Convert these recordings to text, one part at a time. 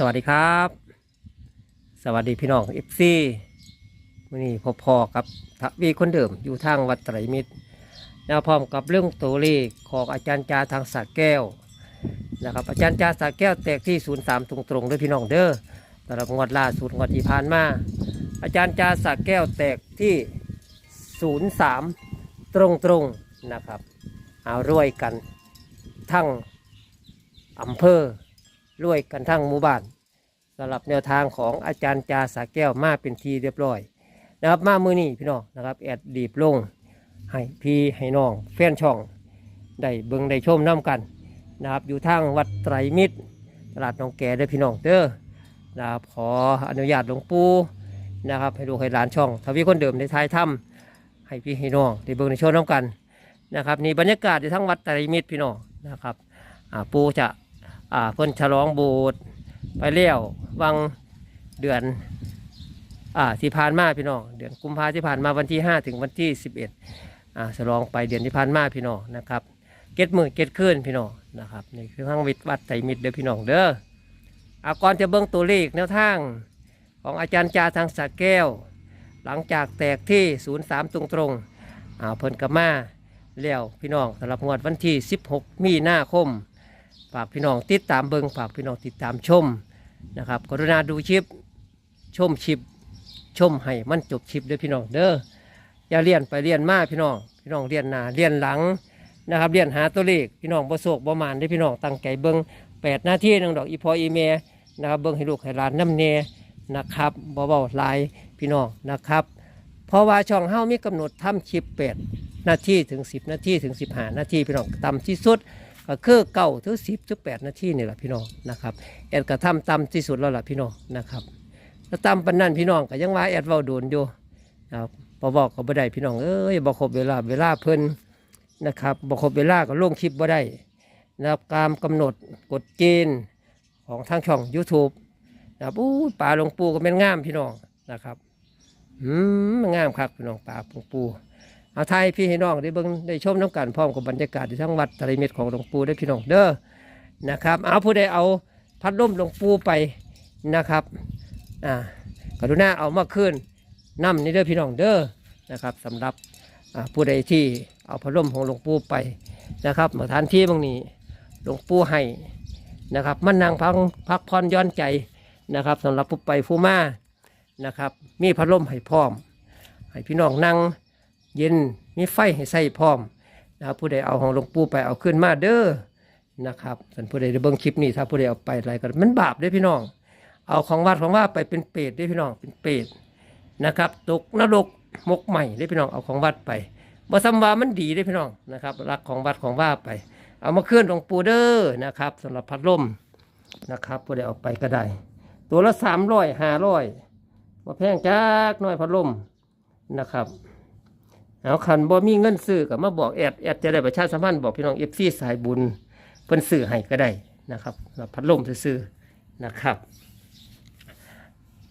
สวัสดีครับ สวัสดีพี่น้องเอฟซีวันนี้พอพอกับทวีคนเดิมอยู่ทางวัดไตรมิตรแล้วพร้อมกับเรื่องตัวเลขของอาจารย์จาทางสระแก้วนะครับอาจารย์จาสระแก้วแตกที่03ตรงๆด้วยพี่น้องเด้อสำหรับงวดล่าสุดงวดที่ผ่านมาอาจารย์จาสระแก้วแตกที่03ตรงๆนะครับเอารวยกันทั้งอำเภอ รวยกันทั้งหมู่บ้านสำหรับแนวทางของอาจารย์จาสาแก้วมาเป็นทีเรียบร้อยนะครับมามือนี้พี่น้องนะครับแอดดีบลงให้พี่ให้น้องแฟนช่องได้เบิ่งได้ชมน้ำกันนะครับอยู่ทางวัดไตรมิตรตลาดหนองแก่เด้อพี่น้องเด้อนะครับขออนุญาตหลวงปู่นะครับให้ดูให้หลานช่องทวีคนเดิมในท้ายถ้ำให้พี่ให้น้องได้เบิ่งได้ชมน้ำกันนะครับนี่บรรยากาศอยู่ทั้งวัดไตรมิตรพี่น้องนะครับปู่จะ อ่าเพิ่นฉลองโบสถ์ไปเลี้ยววังเดือนอ่าที่ผ่านมาพี่น้องเดือนกุมภาที่ผ่านมาวันที่ 5 ถึงวันที่ 11อ่าฉลองไปเดือนที่ผ่านมาพี่น้องนะครับเก็ดมือเก็ดขึ้นพี่น้องนะครับนี่คือทางวิทวัดไตรมิตรเด้อพี่น้องเด้ออาก่อนจะเบิ่งตัวเลขแนวทางของอาจารย์จาทางสระแก้ว หลังจากแตกที่ 03 ตรงตรงอ่าเพิ่นกลับมาแล้วพี่น้องสำหรับงวดวันที่ 16 มีนาคม ฝากพี่น้องติดตามเบิงฝากพี่น้องติดตามชมนะครับกรุณาดูชิปชมชิปชมให้มันจบชิปด้อพี่น้องเด้ออย่าเรียนไปเรียนมาพี่น้องพี่น้องเรียนหน้าเรียนหลังนะครับเรียนหาตัวเลขพี่น้องบ่โศกบ่มานได้พี่น้องตั้งใจเบิงแปดหน้าที่นึงดอกอีพออีเมนะครับเบิงให้ลูกให้หลานน้ำเนนะครับบ่เบาลายพี่น้องนะครับ เพราะว่าช่องเฮ้ามีกำหนดทำชิปแปดนาทีถึง 10 นาทีถึง 15 นาทีพี่น้องต่ำที่สุด ก็คือเก้าถึงสิบถึงแปดนาทีนี่แหละพี่น้องนะครับแอดกระทำตามที่สุดแล้วล่ะพี่น้องนะครับแล้วตามปันนั่นพี่น้องก็ยังว่าแอดเว้าโดนอยู่นะครับบอบอกก็บ่ได้พี่น้องเอ้ยบ่ครบเวลาเวลาเพิ่นนะครับบ่ครบเวลาก็ลงคลิปบ่ได้นะครับตามกำหนดกฎเกณฑ์ของทางช่อง YouTube นะครับอู้ป่าหลวงปู่ก็เป็นงามพี่น้องนะครับอืมมันงามครับพี่น้องป่าหลวงปู่ เอาไทยพี่ให้น้องได้เบิ่งได้ชมน้ำกันพร้อมกับบรรยากาศที่ทั้งวัดตะไลเม็ดของหลวงปู่ได้พี่น้องเด้อนะครับ เอาผู้ใดเอาพัดลมหลวงปู่ไปนะครับอ่ากรุณาเอามาคืนน้ำนี่เด้อพี่น้องเด้อนะครับสำหรับผู้ใดที่เอาพัดลมของหลวงปู่ไปนะครับมาทานที่บางนี้หลวงปู่ให้นะครับ มันนั่งพักพักผ่อนย้อนใจนะครับสำหรับผู้ไปผู้มานะครับ มีพัดลมให้พร้อมให้พี่น้องนั่ง เย็นมีไฟให้ใส่พร้อมนะครับผู้ใดเอาของหลวงปู่ไปเอาขึ้นมาเด้อนะครับส่วนผู้ใดได้เบิ่งคลิปนี้ถ้าผู้ใดเอาไปอะไรก็มันบาปเด้อพี่น้อง เอาของวัดของว่าไปเป็นเปรตเด้อพี่น้องเป็นเปรตนะครับตกนรกมกใหม่เด้อพี่น้องเอาของวัดไปบ่ซ้ำวามันดีเด้อพี่น้องนะครับรักของวัดของว่าไป เอามาเคลื่อนหลวงปู่เด้อนะครับสำหรับพัดลมนะครับผู้ใดเอาไปก็ได้ ตัวละสามร้อยห้าร้อยมาแพงจักหน้อยพัดลมนะครับ เอาคันบ่มีเงินซื้อก็มาบอกแอดแอดจะได้ประชาสัมพันธ์บอกพี่น้องเอฟซีสายบุญเพิ่นซื้อให้ก็ได้นะครับพัดลมซื้อนะครับ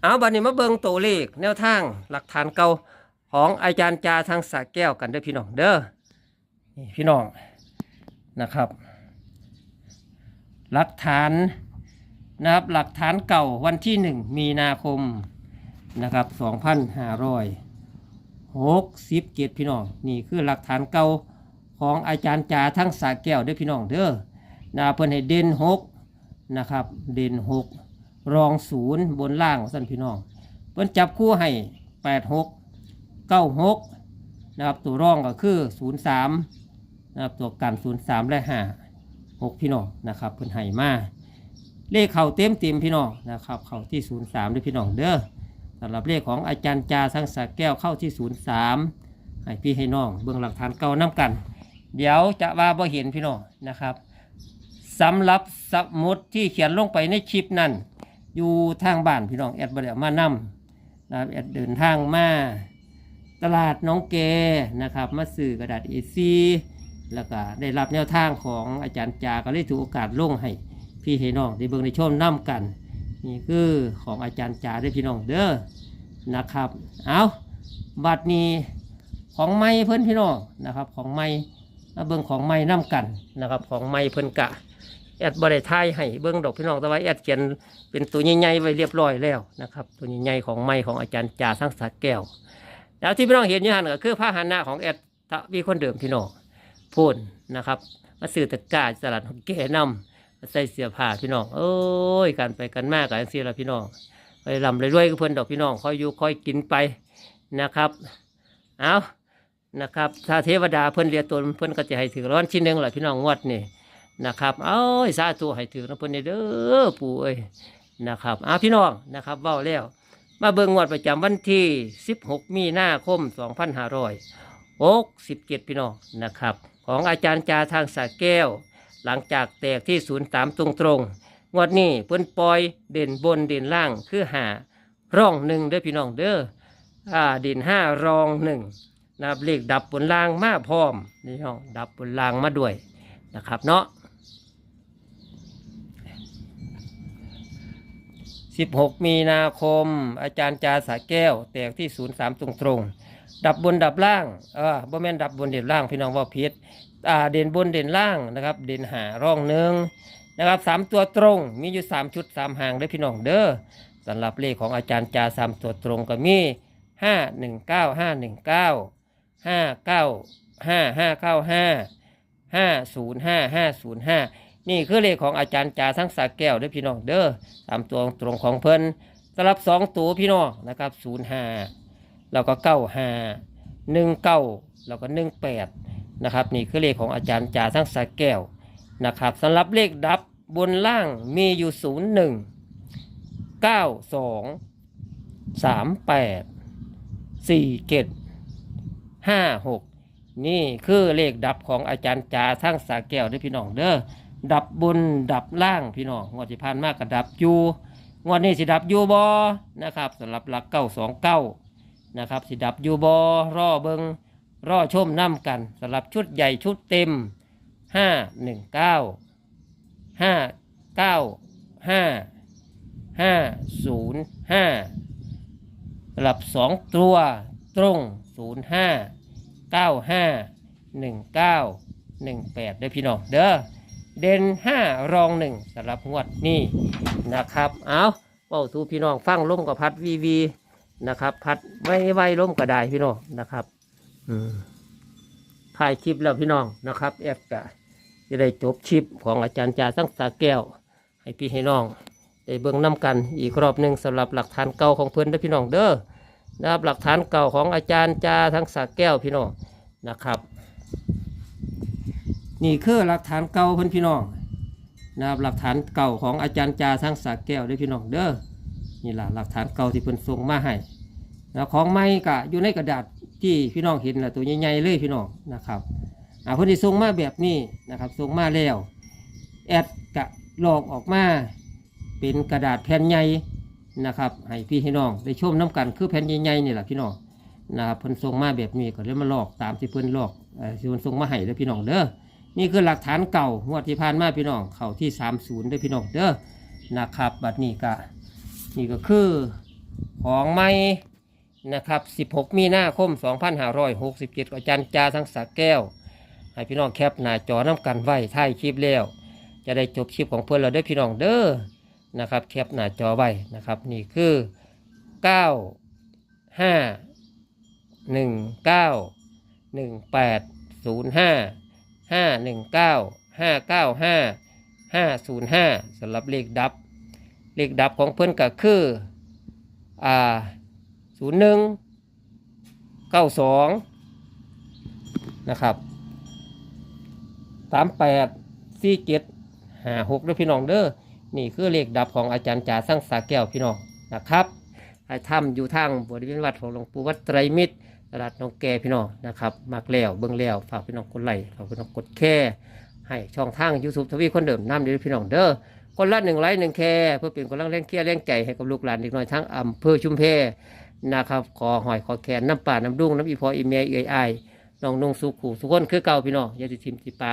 เอาบัดนี้มาเบิ่งตัวเลขแนวทางหลักฐานเก่าของอาจารย์จาทางสระแก้วกันเด้อพี่น้องเด้อพี่น้องนะครับ หลักฐานนะครับหลักฐานเก่าวันที่หนึ่งมีนาคมนะครับสองพัน หกสิบเจ็ดพี่น้อง นี่คือหลักฐานเก่าของอาจารย์จาทั้งสาแก้วเด้อพี่น้องเด้อนาเพิ่นให้เด่นหกนะครับ เด่นหกรองศูนย์บนล่างสั่นพี่น้อง เพิ่นจับคู่ให้แปดหกเก้าหกนะครับตัวรองก็คือศูนย์สามนะครับตัวกันศูนย์สามและห้าหกพี่น้องนะครับเพิ่นให้มาเลขเข่าเต็มเต็มพี่น้องนะครับเข่าที่ศูนย์สามด้วยพี่น้องเด้อ สำหรับเลขของอาจารย์จาทั้งสาแก้วเข้าที่ 03ให้พี่ให้น้องเบื้องหลักฐานเก่าน้ำกัน เดี๋ยวจะว่าบ่เห็นพี่น้องนะครับสำหรับสมุดที่เขียนลงไปในชิปนั่นอยู่ทางบ้านพี่น้องแอดบไดเอามานำนะครับแอดเดินทางมาตลาดน้องเกนะครับ มาซื้อกระดาษ A4 แล้วก็ได้รับแนวทางของอาจารย์จาก็เลยถือโอกาสลงให้พี่ให้น้องได้เบิ่งในชมน้ำกัน นี่คือของอาจารย์จ่าด้อพี่น้องเด้อนะครับ เอาบัตรนี้ของไม้เพิ่นพี่น้องนะครับ ของไม้มาเบิ่งของไม้น้ำกันนะครับ ของไม้เพิ่นกะแอดบริทายให้เบิ้งดอกพี่น้องแต่ว่าแอดเขียนเป็นตัวใหญ่ๆไว้เรียบร้อยแล้วนะครับ ตัวใหญ่ๆของไม้ของอาจารย์จ่าทั้งสักแก้ว แล้วที่พี่น้องเห็นอยู่หันก็คือพระหันหน้าของแอดทวีคนเดิมพี่น้องพูนนะครับ มาซื้อตะกร้าตลาดของแก่นำ ใส่เสื้อผ้าพี่น้องโอ้ยกันไปกันมากกันสิละพี่น้อง ไปลำรวยๆกับเพื่อนดอกพี่น้องคอยอยู่คอยกินไปนะครับ เอานะครับ ถ้าเทวดาเพื่อนเรียกตนเพื่อนก็จะให้ถือร้อนชิ้นหนึ่งแหละพี่น้องงวดนี่นะครับ เอ้ยสาธุให้ถือนะเพื่อนเด้อปู่เอ้ยนะครับเอาพี่น้องนะครับเว้าแล้ว มาเบิ่งงวดประจำวันที่ 16 มีนาคม 2567พี่น้องนะครับ ของอาจารย์จาทางสาแก้ว หลังจากแตกที่ศูนย์ตามตรงตรงงวดนี้เพิ่นปล่อยเด่นบนเด่นล่างคือหาร่องหนึ่งเด้อพี่น้องเด้ออ่าเด่นห้ารองหนึ่งนะครับเลขดับบนล่างมาพร้อมนี่น้องดับบนล่างมาด้วยนะครับเนาะ16มีนาคม อาจารย์จาสาแก้ว แตกที่03ตรงตรงดับบนดับล่างเออบ่แม่นดับบนเด่นล่างพี่น้องว่าผิดอ่า เด่นบนเด่นล่างนะครับ เด่นหาร่องหนึ่งนะครับสามตัวตรงมีอยู่3ชุด3หางเด้อพี่น้องเด้อสำหรับเลขของอาจารย์จาสามตัวตรงก็มี5 1 9 5 1 9 5 9 5 5 9 5 5 0 5 5 0 5นี่คือเลขของอาจารย์จาทั้งสาแก้วเด้อพี่น้องเด้อตามตัวตรงของเพิ่นสำหรับสองตัวพี่น้องนะครับศูนย์ห้าแล้วก็เก้าห้าหนึ่งเก้าแล้วก็หนึ่งแปด นะครับนี่คือเลขของอาจารย์จ่าทั้งสาแก้วนะครับสำหรับเลขดับบนล่างมีอยู่ศูนย์หนึ่งเก้าสองสามแปดสี่เจ็ดห้าหกนี่คือเลขดับของอาจารย์จ่าทั้งสาแก้วด้อพี่น้องเด้อดับบนดับล่างพี่น้องงวดที่ผ่านมากกับดับอยูงวดนี้สิดับอยูบอนะครับสำหรับหลักเก้าสองเก้านะครับสิดับอยูบอรอเบิง รอชมน้ำกันสำหรับชุดใหญ่ชุดเต็มห้าหนึ่งเก้าห้าเก้าห้าห้าศูนย์ห้าสำหรับสองตัวตรงศูนย์ห้าเก้าห้าหนึ่งเก้าหนึ่งแปดได้พี่น้องเด้อเด่นห้ารองหนึ่งสำหรับงวดนี้นะครับ เอาเป้าทูพี่น้องฟังล่มกับพัดวีวีนะครับ พัดไว้ไว้ล่มก็ได้พี่น้องนะครับ ถ่ายคลิปแล้วพี่น้องนะครับแอดกะจะได้จบคลิปของอาจารย์จ่าสังสาแก้ว ให้พี่ให้น้องได้เบิ่งน้กันอีกรอบหนึ่งสำหรับหลักฐานเก่าของเพื่อนเด้อพี่น้องเด้อนะครับหลักฐานเก่าของอาจารย์จ่าทั้งสาแก้วพี่น้องนะครับ นี่คือหลักฐานเก่าเพื่อนพี่น้องนะครับหลักฐานเก่าของอาจารย์จาทั้งสาแก้วเด้วยพี่น้องเด้อนี่ล่ะหลักฐานเก่าที่เพิ่อนส่งมาให้แล้วของไม้กะอยู่ในกระดาษ ที่พี่น้องเห็นแหละตัวใหญ่ๆเลยพี่น้องนะครับอ่าเพิ่นที่ส่งมาแบบนี้นะครับส่งมาแล้วแอดกะลอกออกมาเป็นกระดาษแผ่นใหญ่นะครับให้พี่ให้น้องได้ชมน้กันคือแผ่นใหญ่ๆนี่แหละพี่น้องนะครับเพิ่นส่งมาแบบนี้ก็เลยมาลอกตามที่เพิ่นลอกเอ่อที่เพิ่นส่งมาให้เด้อพี่น้องเด้อนี่คือหลักฐานเก่างวดที่ผ่านมาพี่น้องเข่าที่30ด้วยพี่น้องเด้อนะครับบัดนี้ก็นี่ก็คือของไม้ นะครับ 16 มีนาคม 2567อาจารย์จาทั้งสักแก้ว ให้พี่น้องแคปหน้าจอน้ำกันไว้ท้ายคลิปแล้ว จะได้จบคลิปของเพื่อนเราด้อพี่น้องเด้อนะครับแคปหน้าจอไว้นะครับ นี่คือ 9 5 1 9 1 8 0 5ห้าหนึ่งเก้าห้าเก้าห้าห้าศูนย์ห้าสำหรับเลขดับ เลขดับของเพื่อนก็คือ อ่า ศูนย์หนึ่งเก้าสองนะครับสามแปดสี่เจ็ดห้าหกด้วยพี่น้องเด้อนี่คือเลขดับของอาจารย์จ่าสร้างสาแก้วพี่น้องนะครับให้ทำอยู่ทางบริเวณวัดของหลวงปู่วัดไตรมิตรตลาดน้องแกพี่น้องนะครับมากแล้วเบิ่งแล้วฝากพี่น้องกดไลค์ฝากพี่น้องกดแค่ให้ช่องทางยูทูบทวีคนเดิมน้ำเดียวพี่น้องเด้อคนละหนึ่งไลค์หนึ่งแค่เพื่อเป็นกำลังแรงเคียแรงใจให้กับลูกหลานเด็กน้อยทั้งอำเภอชุมเพ นะครับขอหอยขอแขนน้ำป่าน้ำดุ้งน้ำอีพออีเมย์เอไอน้องนุ่งสุขูสุกคนคือเก่าพี่น้องยาติทิมติปา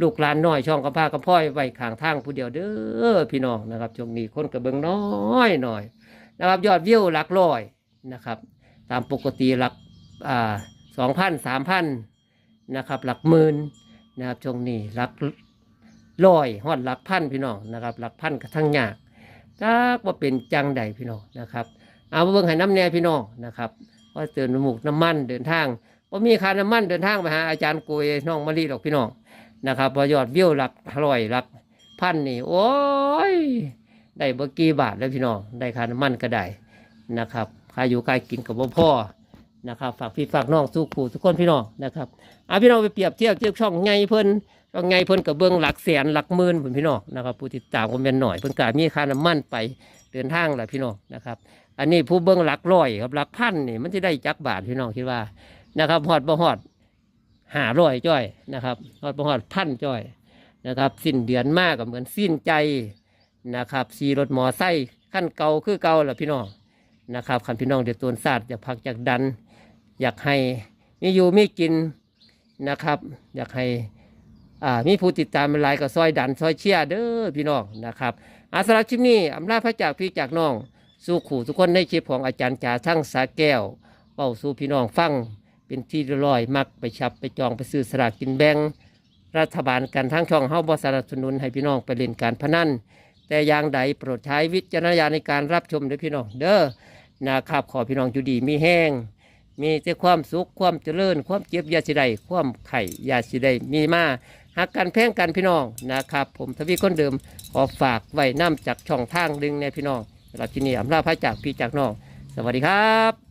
ลูกหลานน้อยช่องกระพากระพ้อยไว้ข้างทางผู้เดียวเด้อพี่น้องนะครับช่วงนี้คนกระเบิงน้อยหน่อยนะครับยอดวิวหลักร้อยนะครับ ตามปกติหลักอ่าสองพันสามพันนะครับหลักหมื่นนะครับช่วงนี้หลักลอยฮอดหลักพันพี่น้องนะครับหลักพันกระทั่งยากถ้าว่าเป็นจังใดพี่น้องนะครับ เอาเบิ่งให้น้ำแน่พี่น้องนะครับว่าเตือนหมูกน้ำมันเดินทางว่ามีค่าน้ำมันเดินทางไปหาอาจารย์โกยน้องมะลิดอกพี่น้องนะครับพอยอดวิวหลักร้อยหลักพันนี่โอ้ยได้เบอร์กี่บาทแล้วพี่น้องได้ค่าน้ำมันก็ได้นะครับค่าอยู่ค่ากินกับพ่อนะครับฝากพี่ฝากน้องสู้ขู่ทุกคนพี่น้องนะครับเอาพี่น้องไปเปรียบเทียบเทียบช่องไงเพิ่นช่องไงเพิ่นกับเบื้องหลักแสนหลักหมื่นผมพี่น้องนะครับผู้ติดตามผมเป็นหน่อยเพิ่นกามีค่าน้ำมันไปเดินทางแหละพี่น้องนะครับ อันนี้ผู้เบิ้งหลักร้อยครับหลักพันนี่มันจะได้จักบาทพี่น้องคิดว่านะครับฮอดบ่ฮอดหาร้อยจ้อยนะครับฮอดบ่ฮอดพันจ้อยนะครับสิ้นเดือนมากกับเหมือนสิ้นใจนะครับสีรถมอไซค์ขั้นเก่าคือเก่าแหละพี่น้องนะครับคันพี่น้องเดือดตัวศาสตร์อยากพักอยากดัน อยากให้มีอยู่มีกินนะครับ อยากให้อ่ามีผู้ติดตามเป็นลายก็ซอยดันซอยเชียร์เด้อพี่น้องนะครับอาสำหรับคลิปนี้อำลาพระจากพี่จากน้อง สู้ขู่ทุกคนในคลิปของอาจารย์จ่าช่างสาแก้วเป้าสู่พี่น้องฟังเป็นที่เรียบร้อยมักไปชับไปจองไปซื้อสลากกินแบ่งรัฐบาลกันทั้งช่องเฮาบสนับสนุนให้พี่น้องไปเล่นการพนันแต่อย่างใดโปรดใช้วิจารณญาณในการรับชมด้อพี่น้องเด้อนะครับขอพี่น้องอยู่ดีมีแห้ง มีแต่ความสุขความเจริญ ความเจ็บยาสิได้ความไข่ยาสิได้มีมาหักกันแพ่งกันพี่น้องนะครับ ผมทวีคนเดิมขอฝากไว้น้ำจากช่องทางดึงในพี่น้อง สำหรับที่นี่อำลาพระจากพี่จากน้อง สวัสดีครับ